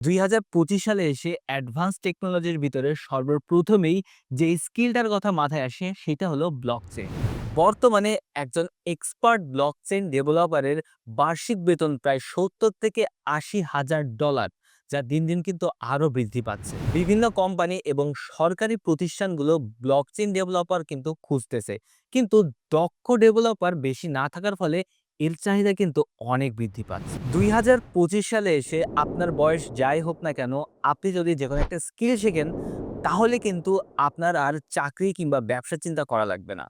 দুই হাজার পঁচিশ সালে এসে অ্যাডভান্স টেকনোলজির ভিতরে সর্বপ্রথমেই যে স্কিলটার কথা মাথায় আসে সেটা হলো ব্লকচেন বর্তমানে একজন এক্সপার্ট ব্লকচেন ডেভেলপারের বার্ষিক বেতন প্রায় সত্তর থেকে আশি হাজার ডলার, যা দিন দিন কিন্তু আরও বৃদ্ধি পাচ্ছে। বিভিন্ন কোম্পানি এবং সরকারি প্রতিষ্ঠানগুলো ব্লকচেন ডেভেলপার কিন্তু খুঁজতেছে। কিন্তু দক্ষ ডেভেলপার বেশি না থাকার ফলে এর চাহিদা কিন্তু অনেক বৃদ্ধি পাচ্ছে। দুই হাজার পঁচিশ সালে এসে আপনার বয়স যাই হোক না কেন, আপনি যদি যে কোনো একটা স্কিল শেখেন, তাহলে কিন্তু আপনার আর চাকরি কিংবা ব্যবসা চিন্তা করা লাগবে না।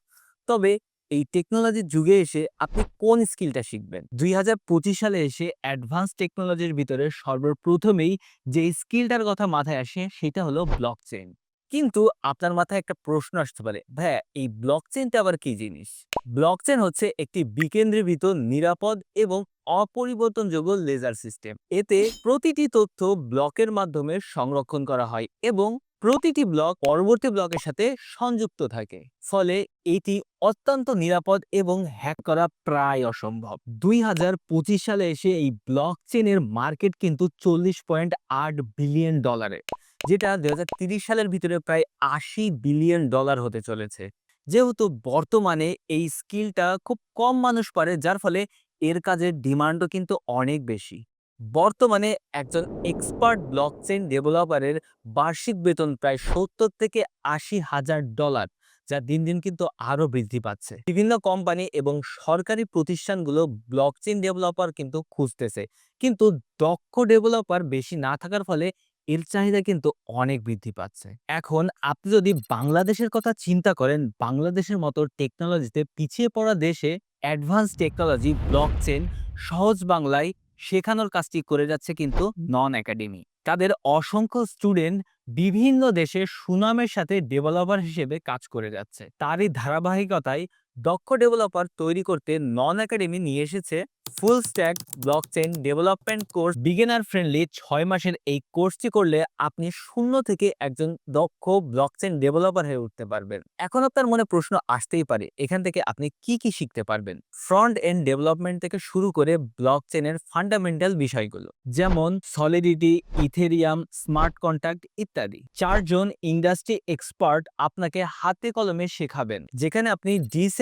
তবে এই টেকনোলজির যুগে এসে আপনি কোন স্কিলটা শিখবেন? দুই হাজার পঁচিশ সালে এসে অ্যাডভান্স টেকনোলজির ভিতরে সর্বপ্রথমেই যে স্কিলটার কথা মাথায় আসে, সেটা হলো ব্লকচেন কিন্তু আপনার মাথায় একটা প্রশ্ন আসতে পারে, ভাইয়া, এই ব্লকচেনটা আবার কি জিনিস? ব্লকচেন হচ্ছে একটি বিকেন্দ্রীভূত নিরাপদ এবং অপরিবর্তনযোগ্য লেজার সিস্টেম। এতে প্রতিটি তথ্য ব্লকের মাধ্যমে সংরক্ষণ করা হয় এবং প্রতিটি ব্লক পরবর্তী ব্লকের সাথে সংযুক্ত থাকে। ফলে এটি অত্যন্ত নিরাপদ এবং হ্যাক করা প্রায় অসম্ভব। দুই হাজার পঁচিশ সালে এসে এই ব্লকচেনের মার্কেট কিন্তু চল্লিশ পয়েন্ট আট বিলিয়ন ডলারের, যেটা দুই সালের ভিতরে প্রায় আশি বিলিয়ন ডলার হতে চলেছে। যেহেতু বর্তমানে এই স্কিলটা খুব কম মানুষ পারে, যার ফলে এর কাজের ডিমান্ডও কিন্তু অনেক বেশি। বর্তমানে একজন এক্সপার্ট ব্লকচেন ডেভেলপারের বার্ষিক বেতন প্রায় সত্তর থেকে আশি হাজার ডলার, যা দিন দিন কিন্তু আরও বৃদ্ধি পাচ্ছে। বিভিন্ন কোম্পানি এবং সরকারি প্রতিষ্ঠানগুলো ব্লকচেন ডেভেলপার কিন্তু খুঁজতেছে। কিন্তু দক্ষ ডেভেলপার বেশি না থাকার ফলে এর চাহিদা কিন্তু অনেক বৃদ্ধি পাচ্ছে। এখন আপনি যদি বাংলাদেশের কথা চিন্তা করেন, বাংলাদেশের মতো টেকনোলজিতে পিছিয়ে পড়া দেশে অ্যাডভান্স টেকনোলজি ব্লকচেন সহজ বাংলায় শেখানোর কাজটি করে যাচ্ছে কিন্তু নন একাডেমি তাদের অসংখ্য স্টুডেন্ট বিভিন্ন দেশে সুনামের সাথে ডেভেলপার হিসেবে কাজ করে যাচ্ছে। তারই ধারাবাহিকতায় দক্ষ ডেভেলপার তৈরি করতে নন একাডেমি নিয়ে এসেছে full stack blockchain development course beginner friendly ছয় মাসের এই কোর্সটি করলে আপনি শূন্য থেকে একজন দক্ষ ব্লকচেন ডেভেলপার হয়ে উঠতে পারবেন। এখন আপনার মনে প্রশ্ন আসতেই পারে, এখান থেকে আপনি কি কি শিখতে পারবেন? ফ্রন্ট এন্ড ডেভেলপমেন্ট থেকে শুরু করে ব্লকচেনের ফান্ডামেন্টাল বিষয়গুলো, যেমন সলিডিটি ইথেরিয়াম স্মার্ট কন্ট্যাক্ট ইত্যাদি। চারজন ইন্ডাস্ট্রি এক্সপার্ট আপনাকে হাতে কলমে শেখাবেন, যেখানে আপনি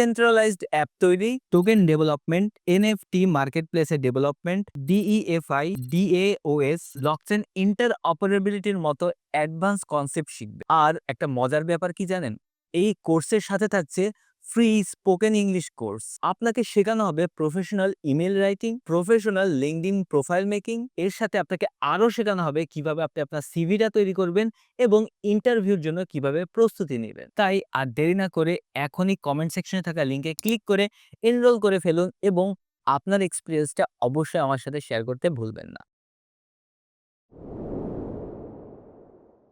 ডিসেন্ট্রালাইজড অ্যাপ তৈরি টোকেন ডেভেলপমেন্ট এনএফটি মার্কেটপ্লেসে ডেভেলপমেন্ট ডিইএফআই ডিএওএস ব্লকচেন ইন্টার অপারেবিলিটির মতো অ্যাডভান্স কনসেপ্ট শিখবে। আর একটা মজার ব্যাপার কি জানেন? এই কোর্সের সাথে থাকছে ফ্রি স্পোকেন ইংলিশ কোর্স আপনাকে শেখানো হবে professional email writing professional LinkedIn profile making এর সাথে আপনাকে আরও শেখানো হবে কীভাবে আপনি আপনার সিভিটা তৈরি করবেন এবং ইন্টারভিউর জন্য কীভাবে প্রস্তুতি নেবেন। তাই আর দেরি না করে এখনই কমেন্ট সেকশনে থাকা লিঙ্কে ক্লিক করে এনরোল করে ফেলুন এবং আপনার এক্সপিরিয়েন্সটা অবশ্যই আমার সাথে শেয়ার করতে ভুলবেন না।